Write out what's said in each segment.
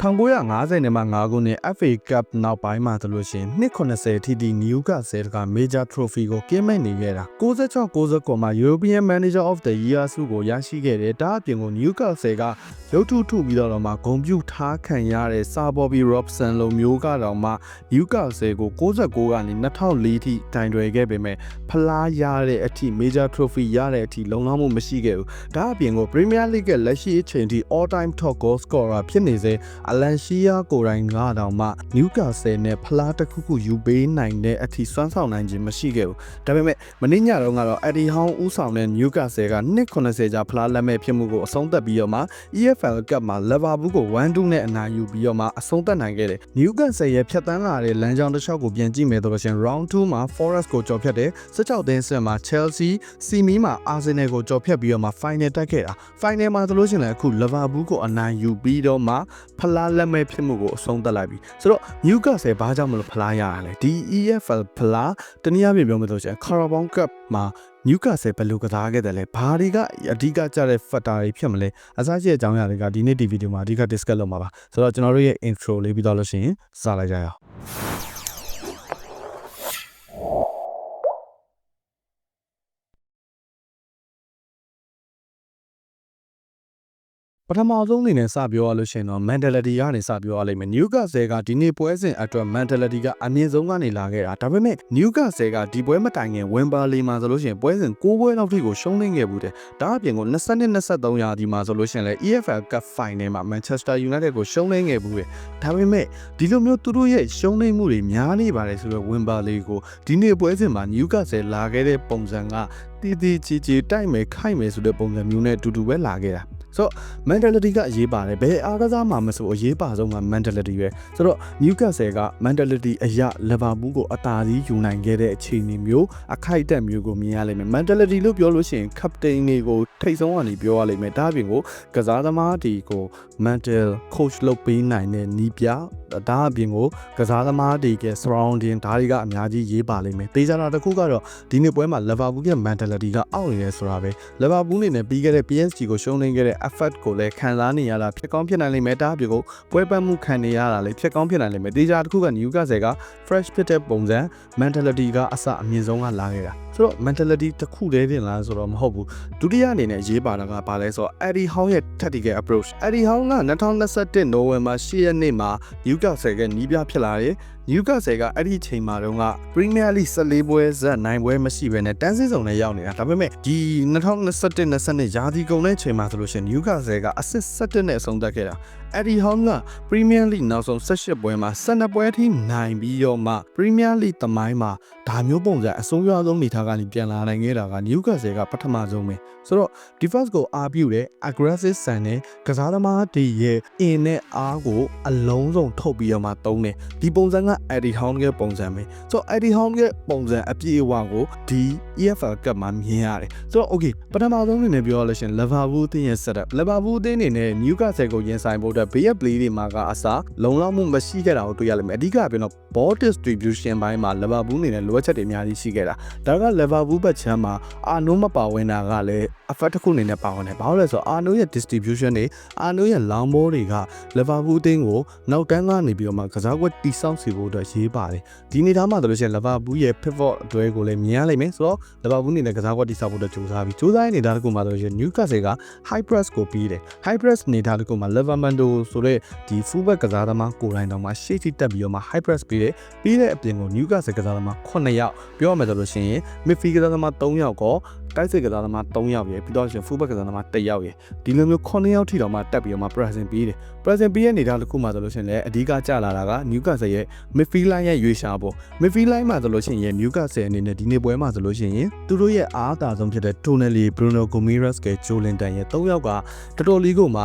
1950နဲ့မှ9ခုနှစ် FA Cup နောက်ပိုင်းမှာဆိုလို့ရှိရင်290အထိဒီ Newcastle က Major Trophy ကိုကင်းမဲ့နေခဲ့တာ96 99မှာ European Manager of the Year ဆုကိုရရှိခဲ့တယ်ဒါအပြင်ကို Newcastle ကရုပ်ထုထုပြီးတော့မှဂုံပြူထားခံရတဲ့ Sir Bobby Robson လိုမျိုးကတော့မှ Newcastle ကို69ကနေ2004ထိတိုင်တွယ်ခဲ့ပေမဲ့ဖလားရတဲ့အထိ Major Trophy ရတဲ့အထိလုံလောက်မှုမရှိခဲ့ဘူးဒါအပြင်ကို Premier League ရဲ့လက်ရှိအချိန်ထိ all time top goal scorer ဖြစ်နေစေအလန်ရှီယာကိုတိုင်ကတောင်မှ Newcastle နဲ့ဖလားတစ်ခုခုယူပေးနိုင်တဲ့အထိစွမ်းဆောင်နိုင်ခြင်းမရှိခဲ့ဘူးဒါပေမဲ့မင်းညတော့ကတော့ Eddie Howe ဦးဆောင်တဲ့ Newcastle က290ကြာဖလားလက်မဲ့ဖြစ်မှုကိုအဆုံးသတ်ပြီးတော့မှ EFL Cup မှာ Liverpool ကို1-2နဲ့အနိုင်ယူပြီးတော့မှအဆုံးသတ်နိုင်ခဲ့တယ် Newcastle ရဲ့ဖြတ်တန်းလာတဲ့လမ်းကြောင်းတစ်လျှောက်ကိုပြန်ကြည့်မယ်ဆိုလို့ရှိရင် round 2မှာ Forest ကိုကြော်ဖြတ်တယ်16သင်းဆက်မှာ Chelsea စီမီမှာ Arsenal ကိုကြော်ဖြတ်ပြီးတော့မှ final တက်ခဲ့တာ final မှာဆိုလို့ရှိရင်လည်းအခု Liverpool ကိုအနိုင်ယူပြီးတော့မှဖလားလက်မဲ့ဖြစ်မှုကိုအဆုံးသတ်လိုက်ပြီဆိုတော့ Newcastle ဘာကြောင့်မလို့ဖလားရရလဲဒီ EFL ဖလားတနည်းအားဖြင့်ပြောမယ်ဆိုရင် Carabao Cup မှာ Newcastle ဘယ်လိုကစားခဲ့တယ်လဲဘာတွေကအဓိကကြတဲ့ factor တွေဖြစ်မလဲအစားရှိတဲ့အကြောင်းအရာတွေကဒီနေ့ဒီဗီဒီယိုမှာအဓိက discuss လုပ်မှာပါဆိုတော့ကျွန်တော်တို့ရဲ့ intro လေးပြီးတော့လို့ရှိရင်စလိုက်ကြရအောင် ပထမဆုံးအနေနဲ့စပြောရလို့ရှိရင်တော့ mentality ကနေစပြောရလိမ့်မယ် Newcastle ကဒီနေ့ပွဲစဉ်အတွက် mentality ကအမြင့်ဆုံးကနေလာခဲ့တာဒါပေမဲ့ Newcastle ကဒီပွဲမတိုင်ခင် Wembley မှာဆိုလို့ရှိရင်ပွဲစဉ်6ပွဲလောက်ထိကိုရှုံးနေခဲ့ဘူးတဲ့ဒါအပြင်ကို22 23ရာသီမှာဆိုလို့ရှိရင်လည်း EFL Cup Final မှာ Manchester United ကိုရှုံးနေခဲ့ဘူးတဲ့ဒါပေမဲ့ဒီလိုမျိုးသူတို့ရဲ့ရှုံးနေမှုတွေများနေပါတယ်ဆိုတော့ Wembley ကိုဒီနေ့ပွဲစဉ်မှာ Newcastle လာခဲ့တဲ့ပုံစံကတည်တည်ချီချီတိုက်မယ်ခိုက်မယ်ဆိုတဲ့ပုံစံမျိုးနဲ့အတူတူပဲလာခဲ့တာ ဆိုတော့ mentality ကအရေးပါတယ်ဘယ်အားကစားမှာမဆိုအရေးပါဆုံးက mentality ပဲဆိုတော့ Newcastle က mentality အရာ Liverpool ကိုအသာစီးယူနိုင်ခဲ့တဲ့အခြေအနေမျိုးအခိုက်အတန့်မျိုးကိုမြင်ရလိမ့်မယ် mentality လို့ပြောလို့ရှိရင် captain တွေကိုထိတ်ဆုံးကနေပြောရလိမ့်မယ်ဒါအပြင်ကိုကစားသမားဒီကို mental coach လုပ်ပေးနိုင်တဲ့နီးပြဒါအပြင်ကိုကစားသမားတွေက surrounding ဒါတွေကအများကြီးရေးပါလိမ့်မယ်တေးကြတာတစ်ခုကတော့ဒီနေ့ပွဲမှာ Liverpool ရဲ့ mentality ကအောက်နေတယ်ဆိုတာပဲ Liverpool အနေနဲ့ပြီးခဲ့တဲ့ PSG ကိုရှုံးနေခဲ့တဲ့ effort ကိုလည်းခံစားနေရတာဖြစ်ကောင်းဖြစ်နိုင်လိမ့်မယ်ဒါအပြင်ကိုပွဲပတ်မှုခံနေရတာလည်းဖြစ်ကောင်းဖြစ်နိုင်လိမ့်မယ်တေးကြတစ်ခုက Newcastle က fresh ဖြစ်တဲ့ပုံစံ mentality ကအစအမြင့်ဆုံးကလာခဲ့တာဆိုတော့ mentality တစ်ခုတည်းတင်လားဆိုတော့မဟုတ်ဘူးဒုတိယအနေနဲ့ရေးပါတာကဘာလဲဆိုတော့ Eddie Howe ရဲ့ tactical approach Eddie Howe က2021 November 10ရက်နေ့မှာ Newcastle ကနီးပြဖြစ်လာတယ် Newcastle ကအဲ့ဒီအချိန်မှာတော့က Premier League 14ပွဲဇက်9ပွဲမရှိဘဲနဲ့တန်းစင်းစုံနဲ့ရောက်နေတာဒါပေမဲ့ဒီ2021-22ရာသီကုန်တဲ့အချိန်မှာဆိုလို့ရှိရင် Newcastle ကအဆင့်17နဲ့အဆုံးသတ်ခဲ့တာ အဲ့ဒီဟောင်းက Premier League နောက်ဆုံး18ပွဲမှာ12ပွဲထိနိုင်ပြီးတော့မှ Premier League သမိုင်းမှာဒါမျိုးပုံစံအဆုံးရွားဆုံးနေထားကနေပြန်လာနိုင်ခဲ့တာက Newcastle ကပထမဆုံးပဲဆိုတော့ defense ကိုအားပြုတဲ့ aggressive ဆန်တဲ့ကစားသမားတွေရဲ့အင်နဲ့အားကိုအလုံးစုံထုတ်ပြီးတော့မှသုံးတယ်ဒီပုံစံက Eddie Howe ရဲ့ပုံစံပဲဆိုတော့ Eddie Howe ရဲ့ပုံစံအပြည့်အဝကိုဒီ EFL Cup မှာမြင်ရတယ်ဆိုတော့ okay ပထမဆုံးအနေနဲ့ပြောရလို့ရှိရင် Liverpool အသင်းရဲ့ setup Liverpool အသင်းအနေနဲ့ Newcastle ကိုရင်ဆိုင်ဖို့အတွက်ဘေးရ play တွေမှာကအစားလုံလောက်မှုမရှိခဲ့တာကိုတွေ့ရလိမ့်မယ်အဓိကပြောတော့ ball distribution ဘိုင်းမှာ Liverpool အနေနဲ့လိုအပ်ချက်တွေအများကြီးရှိခဲ့တာဒါက Liverpool ဘက်ချမ်းမှာအာနိုးမပါဝင်တာကလည်း effect တစ်ခုအနေနဲ့ပါဝင်တယ်ဘာလို့လဲဆိုတော့အာနိုးရဲ့ distribution တွေအာနိုးရဲ့ long ball တွေက Liverpool အသင်းကိုနောက်တန်းကနေပြီးတော့မှကစားကွက်တိစောက်စီဖို့အတွက်ရေးပါတယ်ဒီနေ့သားမှာဆိုလို့ရှိရင် Liverpool ရဲ့ pivot အတွဲကိုလည်းမြင်ရလိမ့်မယ်ဆိုတော့ Liverpool အနေနဲ့ကစားကွက်တိစောက်ဖို့အတွက်ကြိုးစားပြီးကြိုးစားရနေတဲ့တစ်ခုမှာဆိုလို့ရှိရင် Newcastle က high press ကိုပြီးတယ် high press အနေထားတစ်ခုမှာ Livermando ဆိုတဲ့ဒီ fullback ကစားသမားကိုယ်တိုင်တော့မှရှေ့ထိတက်ပြီးတော့မှ high press ပြီးတယ်ပြီးတဲ့အပြင်ကို Newcastle ကစားသမား9ယောက်ပြောရမယ်ဆိုလို့ရှိရင် midfield ကစားသမား3ယောက်ကောတိုက်စစ်ကစားသမား3ယောက်ရယ်ပြီးတော့ရှင် fullback ကစားသမား1ယောက်ရယ်ဒီလိုမျိုး9ယောက်ထိတော့မှတက်ပြီးတော့မှ present ပြီးတယ် present ပြီးရဲ့အနေထားတစ်ခုမှာဆိုလို့ရှိရင်လည်းအဓိကကျလာတာက Newcastle ရဲ့ midfield line ရဲ့ရွေးရှာဖို့ midfield line မှာဆိုလို့ရှိရင် Newcastle အနေနဲ့ဒီနေ့ပွဲမှာဆိုလို့ရှိရင်သူတို့ရဲ့အားအသာဆုံးဖြစ်တဲ့ Tonelli Bruno Gomes က Joe Linton ရဲ့3ယောက်ကတော်တော်လေးကိုမှ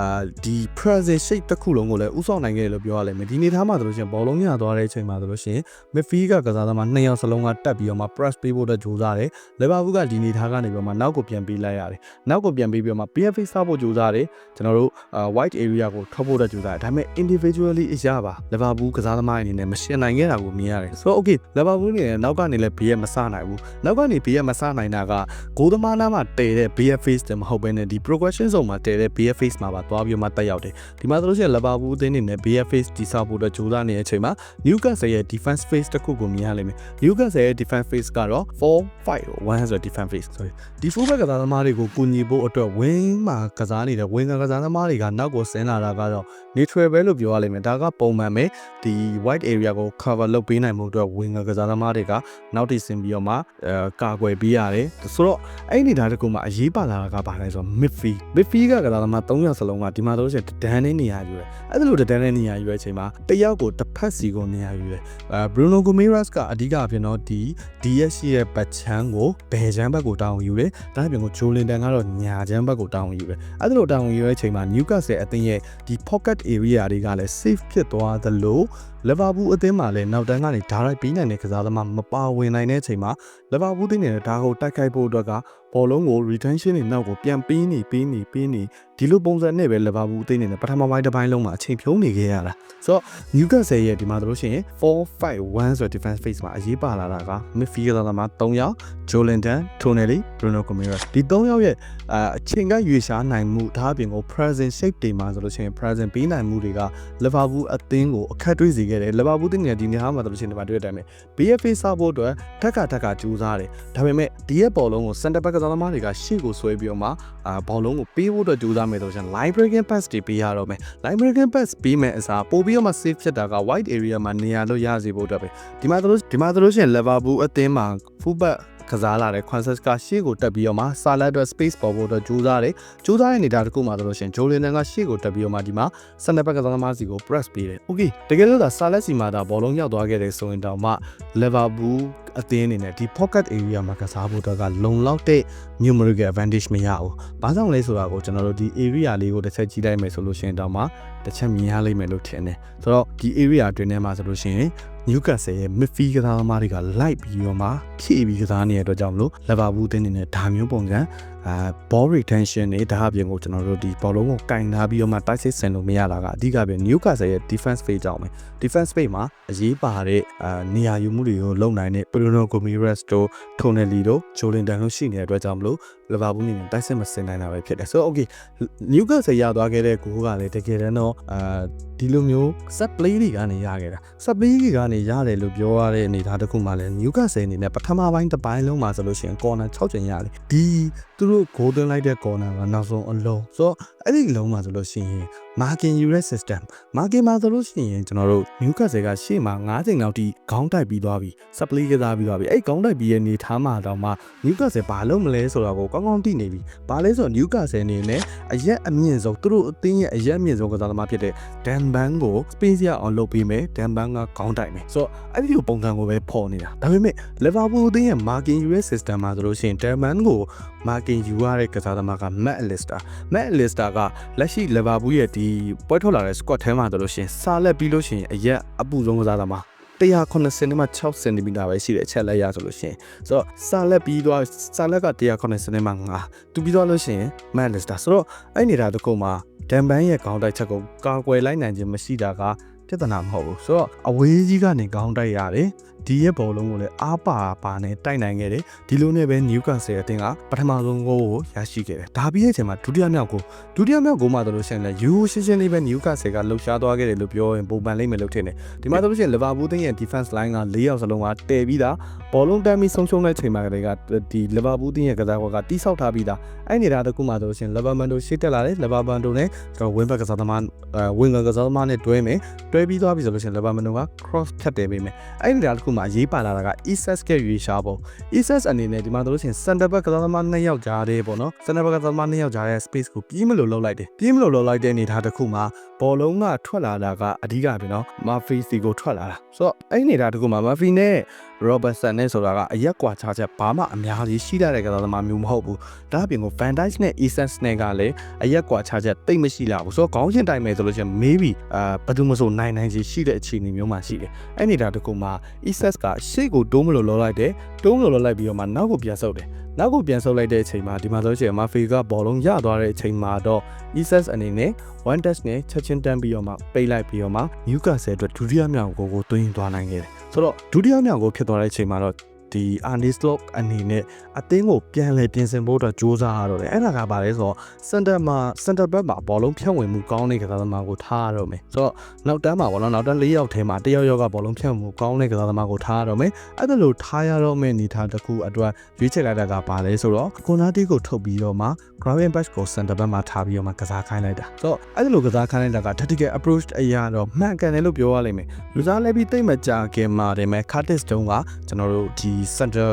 အာဒီ present shape တစ်ခုလုံးကိုလည်းဥဆောင်နိုင်ခဲ့တယ်လို့ပြောရလိမ့်မယ်ဒီနေ့ထားမှာဆိုလို့ရှိရင်ဘောလုံးရသွားတဲ့အချိန်မှာဆိုလို့ရှိရင် midfield ကကစားသမား2ယောက်စလုံးကတက်ပြီးတော့မှ press ပေးဖို့အတွက်ကြိုးစားတယ် Liverpool ကဒီနေထားကနေပြီးတော့မှနောက်ကိုပြန်ပြီးပေးလိုက်ရတယ်နောက်ကိုပြန်ပေးပြီးတော့မှ BFA စဖို့ကြိုးစားတယ်ကျွန်တော်တို့အာ white area ကိုထွက်ဖို့တော့ကြိုးစားတယ်ဒါပေမဲ့ individually အရာပါ Liverpool ကစားသမားအနေနဲ့မရှင်နိုင်ခဲ့တာကိုမြင်ရတယ်ဆိုတော့ okay Liverpool အနေနဲ့နောက်ကနေလည်း BF မစနိုင်ဘူးနောက်ကနေ BF မစနိုင်တာကဂိုးသမားနားမှာတည်တဲ့ BF face တည်းမဟုတ်ဘဲနဲ့ဒီ progression zone မှာတည်တဲ့ BF face မှာပါသွားပြီးမှတက်ရောက်တယ်ဒီမှာဆိုလို့ရှိရင် Liverpool အသင်းအနေနဲ့ BF face တိစောက်ဖို့အတွက်ကြိုးစားနေတဲ့အချိန်မှာ Newcastle ရဲ့ defense face တစ်ခုကိုမြင်ရလိမ့်မယ် Newcastle ရဲ့ defense face ကတော့4-5 100 defense face sorry ဒီ fullback ကစားသမားတွေကိုကူညီဖို့အတွက် wing မှာကစားနေတဲ့ wing ကစားသမားတွေကနောက်ကိုဆင်းလာတာကတော့ neutral ပဲလို့ပြောရလိမ့်မယ်ဒါကပုံမှန်ပဲဒီ white area ကို cover လုပ်ပေးနိုင်မှုအတွက် wing ကစားသမားတွေကနောက်တိဆင်းပြီးတော့မှအဲကာကွယ်ပေးရတယ်ဆိုတော့အဲ့ဒီဒါတကူမှာအရေးပါလာတာကဘာလဲဆိုတော့ midfield midfield ကကစားသမား3ယောက်စလုံးကဒီမှာဆိုလို့ရှိရင်တန်းနေနေရယူတယ်အဲ့ဒါလိုတန်းနေနေရယူတဲ့အချိန်မှာတစ်ယောက်ကိုတစ်ဖက်စီကိုနေရယူတယ်အဲ Bruno Gomes ကအဓိကအဖြစ်တော့ဒီ DS ရဲ့ပတ်ချမ်းကိုဘယ်ချမ်းဘက်ကိုတောင်းယူတယ်ဒါအပြင်ကိုဂျိုလင်တန်ကတော့ညာချမ်းဘက်ကိုတောင်းယူတယ်အဲ့ဒါလိုတောင်းယူတဲ့အချိန်မှာ Newcastle အသင်းရဲ့ဒီ pocket area တွေကလည်း safe ဖြစ်သွားသလို Liverpool အသင်းမှာလည်းနောက်တန်းကနေ direct ပြီးနိုင်တဲ့ကစားသမားမပါဝင်နိုင်တဲ့အချိန်မှာ Liverpool အသင်းနဲ့ဒါကိုတိုက်ခိုက်ဖို့အတွက်ကဘောလုံးကို retention တွေနောက်ကိုပြန်ပေးနေပေးနေပေးနေဒီလိုပုံစံနဲ့ပဲ Liverpool အသင်းနဲ့ပထမပိုင်းတစ်ပိုင်းလုံးမှာအချိန်ဖြုံးနေခဲ့ရတာဆိုတော့ Newcastle ရဲ့ဒီမှာတို့ရှိရင်4-5-1ဆိုတဲ့ defense phase မှာအရေးပါလာတာက midfield ကစားသမား3ယောက် Jolinton, Tonelli, Bruno Gomes ဒီ3ယောက်ရဲ့အအချိန်ကရွေရှားနိုင်မှုဒါအပြင်ကို present shape တွေမှာဆိုလို့ရှိရင် present ပေးနိုင်မှုတွေက Liverpool အသင်းကိုအခက်တွေ့စေခဲ့တယ် Liverpool တင်းနေဒီနေရာမှာဆိုလို့ရှိရင်ဒီမှာတွေ့တဲ့အတိုင်းပဲ BFA စဖို့အတွက်ထက်ကထက်ကကြိုးစားတယ်ဒါပေမဲ့ဒီရဲ့ဘောလုံးကို center back ကစားသမားတွေကရှေ့ကိုဆွဲပြီးတော့မှအာဘောလုံးကိုပေးဖို့အတွက်ကြိုးစားမယ်ဆိုရင် line breaking pass တွေပေးရတော့မယ် line breaking pass ပေးမယ်အစားပို့ပြီးတော့မှ safe ဖြစ်တာက wide area မှာနေရာလို့ရစေဖို့အတွက်ပဲဒီမှာဆိုလို့ဒီမှာဆိုလို့ရှိရင် Liverpool အသင်းမှာ full back ကစားလာတဲ့ Quanses ကရှေ့ကိုတက်ပြီးတော့မှဆာလက်အတွက် space ပေါ်ဖို့အတွက်ကြိုးစားတယ်ကြိုးစားတဲ့နေတာတစ်ခုမှဆိုလို့ရှိရင်ဂျိုလင်တန်ကရှေ့ကိုတက်ပြီးတော့မှဒီမှာစနက်ဘက်ကစားသမားစီကို press ပေးတယ်။ Okay တကယ်လို့ဒါဆာလက်စီမှာဒါဘောလုံးရောက်သွားခဲ့တယ်ဆိုရင်တောင်မှ Liverpool အသင်းအနေနဲ့ဒီ pocket area မှာကစားဖို့အတွက်ကလုံလောက်တဲ့ numerical advantage မရဘူး။ဘာကြောင့်လဲဆိုတာကိုကျွန်တော်တို့ဒီ area လေးကိုတစ်ချက်ကြည့်လိုက်မယ်ဆိုလို့ရှိရင်တောင်မှတစ်ချက်မြင်ရလိမ့်မယ်လို့ထင်တယ်။ဆိုတော့ဒီ area အတွင်းထဲမှာဆိုလို့ရှိရင် Newcastle ရဲ့ midfield ကစားသမားတွေကလိုက်ပြီးတော့မှဖြည့်ပြီးကစားနေတဲ့အတွက်ကြောင့်မလို့ Liverpool တင်းနေနဲ့ဒါမျိုးပုံစံအာ ball retention တွေဒါအပြင်ကိုကျွန်တော်တို့ဒီဘောလုံးကိုကင်ထားပြီးတော့မှတိုက်စစ်ဆင်လို့မရတာကအဓိကပဲ Newcastle ရဲ့ defense phase ကြောင့်ပဲ defense phase မှာအရေးပါတဲ့အာနေရာယူမှုတွေကိုလုံနိုင်တဲ့ Bruno Gomes တို့ Tonelli တို့ Jolinton တို့ရှိနေတဲ့အတွက်ကြောင့်မလို့ Liverpool နေနဲ့တိုက်စစ်မစင်နိုင်တာပဲဖြစ်တယ်ဆိုတော့ okay Newcastle ရသွားခဲ့တဲ့ဂိုးကလည်းတကယ်တမ်းတော့အာဒီလိုမျိုး set play တွေကနေရခဲ့တာ set play တွေကနေရတယ်လို့ပြောရတဲ့အနေအထားတစ်ခုမှလည်း Newcastle အနေနဲ့ပထမပိုင်းတစ်ပိုင်းလုံးမှာဆိုလို့ရှိရင် corner 6ကျင်ရတယ်ဒီသူတို့ goal သွင်းလိုက်တဲ့ corner ကနောက်ဆုံးအလုံးဆိုတော့အဲ့ဒီလုံးမှာဆိုလို့ရှိရင် marking ယူတဲ့ system marking မှာဆိုလို့ရှိရင်ကျွန်တော်တို့ Newcastle ကရှေ့မှာ9ချိန်လောက်ထိခေါင်းတိုက်ပြီးသွားပြီ set play ကစားပြီးသွားပြီအဲ့ခေါင်းတိုက်ပြီးရဲ့နေထားမှာတော့မှ Newcastle ဘာလုပ်မလဲဆိုတာကိုကောင်းကောင်းသိနေပြီဘာလဲဆိုတော့ Newcastle အနေနဲ့အရက်အမြင့်ဆုံးသူတို့အသင်းရဲ့အရက်အမြင့်ဆုံးကစားသမားဖြစ်တဲ့ Dan Ban ကို space ရအောင်လုပ်ပေးမယ် Dan Ban ကခေါင်းတိုက်မယ်ဆိုတော့အဲ့ဒီလိုပုံစံကိုပဲပေါ်နေတာဒါပေမဲ့ Liverpool အသင်းရဲ့ marking ယူတဲ့ system မှာဆိုလို့ရှိရင် Dan Ban ကို marking ယူရတဲ့ကစားသမားက Matt Lister Matt Lister ကလက်ရှိ Liverpool ရဲ့ဒီပွဲထွက်လာတဲ့ squad ထဲမှာဆိုလို့ရှိရင်စာလက်ပြီးလို့ရှိရင်အရက်အပူဆုံးကစားသမား180နဲ့မှ6 cm ပဲရှိတဲ့အချက်လက်ရဆိုလို့ရှိရင်ဆိုတော့စာလက်ပြီးတော့စာလက်က180နဲ့မှ9သူပြီးတော့လို့ရှိရင် Matt Lister ဆိုတော့အဲ့နေတာတခုမှာဒန်ဘန်ရဲ့ခေါင်းတိုက်ချက်ကိုကာကွယ်လိုက်နိုင်ခြင်းမရှိတာကပြဿနာမဟုတ်ဘူးဆိုတော့အဝေးကြီးကနေခေါင်းတိုက်ရတယ် ဒီရဲ့ဘောလုံးကိုလည်းအားပါပါနဲ့တိုက်နိုင်ခဲ့တယ်ဒီလိုနဲ့ပဲ Newcastle အသင်းကပထမဆုံးဂိုးကိုရရှိခဲ့တယ်ဒါပြီးတဲ့အချိန်မှာဒုတိယမြောက်ကိုဒုတိယမြောက်ကိုမှဆိုလို့ရှိရင်လည်းယူရှင်းရှင်းလေးပဲ Newcastle ကလှုပ်ရှားသွားခဲ့တယ်လို့ပြောရင်ပုံမှန်လိမ့်မယ်လို့ထင်တယ်ဒီမှာဆိုလို့ရှိရင် Liverpool အသင်းရဲ့ defense line က၄ယောက်စလုံးကတည်ပြီးသားဘောလုံးတန်းပြီးဆုံးရှုံးတဲ့အချိန်မှာကလေးကဒီ Liverpool အသင်းရဲ့ကစားကွက်ကတိဆောက်ထားပြီးသားအဲ့နေတာတခုမှဆိုလို့ရှိရင် Liverpool တို့ရှေ့တက်လာတယ် Liverpool တို့နဲ့ကျွန်တော် wing back ကစားသမားအဲ wing ကစားသမားနဲ့တွဲမယ်တွဲပြီးသွားပြီဆိုလို့ရှိရင် Liverpool တို့က cross ဖြတ်တယ်ပေးမယ်အဲ့နေတာတခုမှအရေးပါလာတာက ESS ကရွေးရှားပုံ ESS အနေနဲ့ဒီမှာတို့လို့ရှိရင် center back ကစားသမား2ယောက်ကြားတယ်ပေါ့နော် center back ကစားသမား2ယောက်ကြားတဲ့ space ကိုပြီးမလို့လှုပ်လိုက်တယ်ပြီးမလို့လှုပ်လိုက်တဲ့အနေထားတစ်ခုမှာဘောလုံးကထွက်လာတာကအဓိကပဲနော် Murphy စီကိုထွက်လာတာဆိုတော့အဲ့ဒီနေတာတစ်ခုမှာ Murphy နဲ့ Robertson နဲ့ဆိုတာကအရက်ကွာခြားချက်ဘာမှအများကြီးရှိတဲ့ကစားသမားမျိုးမဟုတ်ဘူးဒါအပြင်ကို Van Dijk နဲ့ Essence နဲ့ကလည်းအရက်ကွာခြားချက်တိတ်မရှိလာဘူးဆိုတော့ခေါင်းရှင်တိုင်မယ်ဆိုလို့ရှိရင် maybe အာဘယ်သူမဆိုနိုင်နိုင်စီရှိတဲ့အခြေအနေမျိုးမှရှိတယ်အဲ့နေတာတကူမှာ Essence ကရှေ့ကိုတိုးမလို့လောလိုက်တယ်တိုးမလို့လောလိုက်ပြီးတော့မှနောက်ကိုပြန်ဆုပ်တယ်နောက်ကိုပြန်ဆုပ်လိုက်တဲ့အချိန်မှာဒီမှာဆိုလို့ရှိရင်မာဖီကဘောလုံးရသွားတဲ့အချိန်မှာတော့ Essence အနေနဲ့ one touch နဲ့ချက်ချင်းတန်းပြီးတော့မှပိတ်လိုက်ပြီးတော့မှ Newcastle အတွက်ဒုတိယမြောက်ကိုကိုသွင်းသွားနိုင်ခဲ့တယ် ဆိုတော့ဒုတိယမြောက်ကိုဖြစ်သွားတဲ့အချိန်မှာတော့ ဒီ Arne Slot အနေနဲ့အသင်းကိုပြန်လဲပြင်ဆင်ဖို့အတွက်စ조사ရတော့တယ်အဲ့ဒါကပါလဲဆိုတော့ center မှာ center back မှာဘောလုံးဖြတ်ဝင်မှုကောင်းတဲ့ကစားသမားကိုထားရတော့မယ်ဆိုတော့နောက်တန်းမှာဘောလုံးနောက်တန်း၄ယောက်ထဲမှာတစ်ယောက်ယောက်ကဘောလုံးဖြတ်မှုကောင်းတဲ့ကစားသမားကိုထားရတော့မယ်အဲ့ဒါလို့ထားရတော့မယ့်အနေထားတစ်ခုအတွက်ရွေးချယ်လိုက်တာကပါလဲဆိုတော့ကိုနာတီကိုထုတ်ပြီးတော့မှ Graven Bash ကို center back မှာထားပြီးတော့မှကစားခိုင်းလိုက်တာဆိုတော့အဲ့ဒါလို့ကစားခိုင်းလိုက်တာက tactical approach အရာတော့မှန်ကန်တယ်လို့ပြောရလိမ့်မယ်လူစားလည်းပြီးတိတ်မကြခင်မှာတယ်မဲ့ Curtis တုံးကကျွန်တော်တို့ဒီ center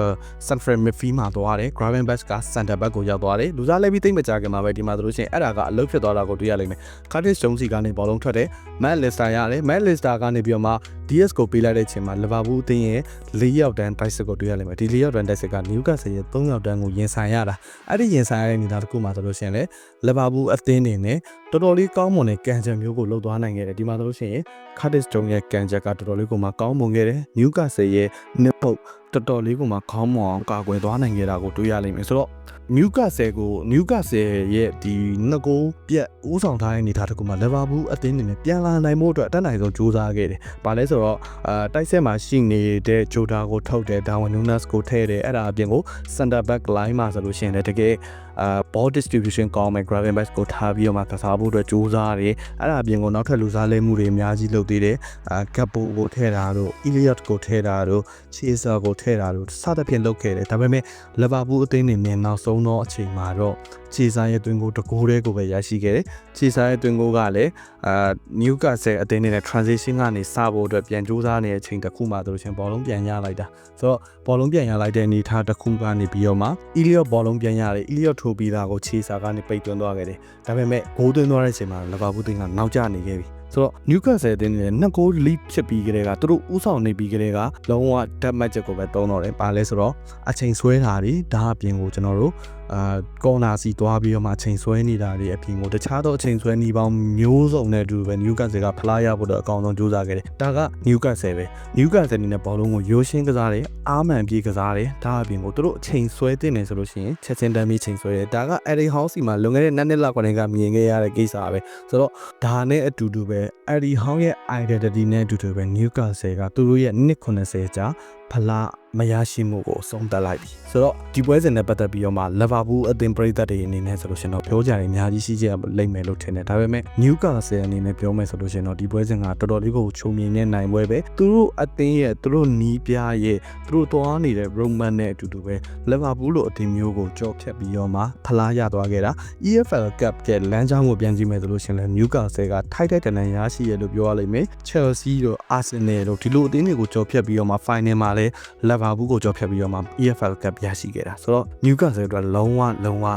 central midfield မှာသွားတယ် Graven Bash က center back ကိုရောက်သွားတယ်လူစားလည်းပြီးတိတ်မကြခင်မှာပဲဒီမှာဆိုလို့ရှိရင်အဲ့ဒါကအလုပ်ဖြစ်သွားတာကိုတွေ့ရလိမ့်မယ် Curtis တုံးစီကနေဘောလုံးထွက်တယ် Matt Lister ရတယ် Matt Lister ကနေပြီးတော့မှ DS ကိုပေးလိုက်တဲ့အချိန်မှာ Liverpool အသင်းရဲ့၄ယောက်တန်းတိုက်စစ်ကိုတွေ့ရလိမ့်မယ်ဒီ၄ယောက်တန်းတိုက်စစ်က Newcastle ရဲ့၃ယောက်တန်းကိုရင်ဆိုင်ရတာအဲ့ဒီရင်ဆိုင်ရတဲ့အနေအထားတစ်ခုမှာဆိုလို့ရှိရင်လေလီဗာပူးအသင်းနေနဲ့တော်တော်လေးကောင်းမွန်တဲ့ကန်ချက်မျိုးကိုလှုပ်သွားနိုင်ခဲ့တယ်ဒီမှာဆိုလို့ရှိရင် Curtis Jones ရဲ့ကန်ချက်ကတော်တော်လေးကိုမှကောင်းမွန်ခဲ့တယ် Newcastle ရဲ့ nip poke တော်တော်လေးကိုမှခေါင်းမွန်အောင်ကာကွယ်သွားနိုင်ခဲ့တာကိုတွေ့ရလိမ့်မယ်ဆိုတော့ Newcastle ကို Newcastle ရဲ့ဒီနှစ်ကိုပြက်ဦးဆောင်ထားတဲ့အနေအထားတစ်ခုမှာ Liverpool အသင်းအနေနဲ့ပြန်လာနိုင်မှုအတွက်အတတ်နိုင်ဆုံးကြိုးစားခဲ့တယ်။ဘာလဲဆိုတော့အာတိုက်ဆက်မှာရှိနေတဲ့ Jota ကိုထုတ်တယ် Darwin Nunes ကိုထည့်တယ်အဲ့ဒါအပြင်ကို center back line မှာဆိုလို့ရှိရင်လည်းတကယ်အာ ball distribution ကောင်းမယ် grabbing back ကိုထားပြီးတော့မှကစားဖို့အတွက်ကြိုးစားတယ်အဲ့ဒါအပြင်ကိုနောက်ထပ်လူစားလဲမှုတွေအများကြီးလုပ်သေးတယ်အာ Gakpo ကိုထည့်တာတို့ Elliot ကိုထည့်တာတို့ Caesar ကိုထည့်တာတို့စသဖြင့်လုပ်ခဲ့တယ်ဒါပေမဲ့ Liverpool အသင်းနေနဲ့နောက်ဆုံးတော့အချိန်မှာတော့ခြေစားရဲ့တွင်ကိုတကိုးတည်းကိုပဲရရှိခဲ့တယ်ခြေစားရဲ့တွင်ကိုကလည်းအာ Newcastle အသင်းနဲ့ transition ကနေစဖို့အတွက်ပြန်ကြိုးစားနေတဲ့အချိန်တစ်ခုမှဆိုလို့ချင်းဘောလုံးပြန်ရလိုက်တာဆိုတော့ဘောလုံးပြန်ရလိုက်တဲ့အနေအထားတစ်ခုကနေပြီးတော့မှ Elliot ဘောလုံးပြန်ရတယ် Elliot ထိုးပြီးသားကိုခြေစားကနေပိတ်သွင်းသွားခဲ့တယ်ဒါပေမဲ့ဂိုးသွင်းသွားတဲ့အချိန်မှာ Liverpool တင်းကနောက်ကျနေခဲ့ပြီဆိုတော့ Newcastle အသင်းနဲ့နှစ်ဂိုး lead ဖြစ်ပြီးကြတဲ့ကသူတို့ဥဆောင်နေပြီးကြတဲ့ကလုံးဝ dead match ကိုပဲတုံးတော့တယ်။ဘာလဲဆိုတော့အချိန်ဆွဲတာတွေဒါအပြင်ကိုကျွန်တော်တို့အာကော်နာစီတွားပြီးတော့မှအချိန်ဆွဲနေတာတွေအပြင်ကိုတခြားသောအချိန်ဆွဲနေပေါင်းမျိုးစုံနဲ့အတူပဲ Newcastle ကဖလားရဖို့တော့အကောင်ဆုံးကြိုးစားခဲ့တယ်။ဒါက Newcastle ပဲ Newcastle အနေနဲ့ဘောလုံးကိုရိုးရှင်းကစားတယ်။အားမှန်ပြေးကစားတယ်။ဒါအပြင်ကိုသူတို့အချိန်ဆွဲတင်နေဆိုလို့ရှိရင်ချက်ချင်းတမ်းပြီးချိန်ဆွဲတယ်။ဒါက Eddie Howe စီမှာလွန်ခဲ့တဲ့နှစ်နှစ်လောက်ကနေကမြင်ခဲ့ရတဲ့ကိစ္စပဲ။ဆိုတော့ဒါနဲ့အတူတူပဲ Eddie Howe ရဲ့ identity နဲ့အတူတူပဲ Newcastle ကသူတို့ရဲ့နှစ်90ကြာဖလားမရရှိမှုကိုအဆုံးသတ်လိုက်ပြီဆိုတော့ဒီပွဲစဉ်နဲ့ပတ်သက်ပြီးတော့မှ Liverpool အသင်းပရိသတ်တွေအနေနဲ့ဆိုလို့ရှိရင်တော့ပြောကြတယ်အများကြီးရှိကြလိမ့်မယ်လို့ထင်တယ်ဒါပေမဲ့ Newcastle အနေနဲ့ပြောမယ်ဆိုလို့ရှိရင်တော့ဒီပွဲစဉ်ကတော်တော်လေးကိုချုံမြင်တဲ့နိုင်ပွဲပဲသူတို့အသင်းရဲ့သူတို့နီးပြရဲ့သူတို့သွားနေတဲ့ Roman နဲ့အတူတူပဲ Liverpool လိုအသင်းမျိုးကိုကြော်ဖြတ်ပြီးတော့မှဖလားရသွားခဲ့တာ EFL Cup ရဲ့လမ်းကြောင်းကိုပြန်ကြည့်မယ်ဆိုလို့ရှိရင်လည်း Newcastle ကထိုက်ထိုက်တန်တန်ရရှိရလို့ပြောရလိမ့်မယ် Chelsea တို့ Arsenal တို့ဒီလိုအသင်းတွေကိုကြော်ဖြတ်ပြီးတော့မှ final မှာလည်း Liverpool ကိုကြော်ဖြတ်ပြီးတော့မှ EFL Cup ရရှိခဲ့တာဆိုတော့ Newcastle အတွက်လုံးဝလုံးဝ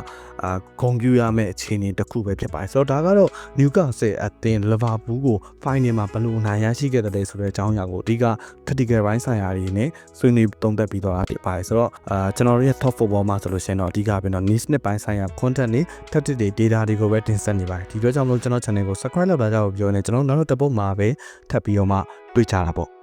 အာဂုဏ်ပြုရမယ့်အခြေအနေတစ်ခုပဲဖြစ်ပါတယ်ဆိုတော့ဒါကတော့ Newcastle အသင်း Liverpool ကို final မှာဘယ်လိုအနိုင်ရရှိခဲ့တယ်ဆိုတဲ့အကြောင်းအရာကိုအဓိက critical ဘိုင်းဆိုင်ရာတွေနဲ့ဆွေးနွေးသုံးသပ်ပြီးတော့ဖြစ်ပါတယ်ဆိုတော့အာကျွန်တော်တို့ရဲ့ top football မှာဆိုလို့ရှိရင်တော့အဓိကပြန်တော့ news နဲ့ပိုင်းဆိုင်ရာ content တွေ tactic တွေ data တွေကိုပဲတင်ဆက်နေပါတယ်ဒီအတွက်ကြောင့်မလို့ကျွန်တော် channel ကို subscribe လုပ်တာကြောင့်ပြောနေကျွန်တော်နောက်တစ်ပုတ်မှာပဲထပ်ပြီးတော့မှတွေ့ကြတာပေါ့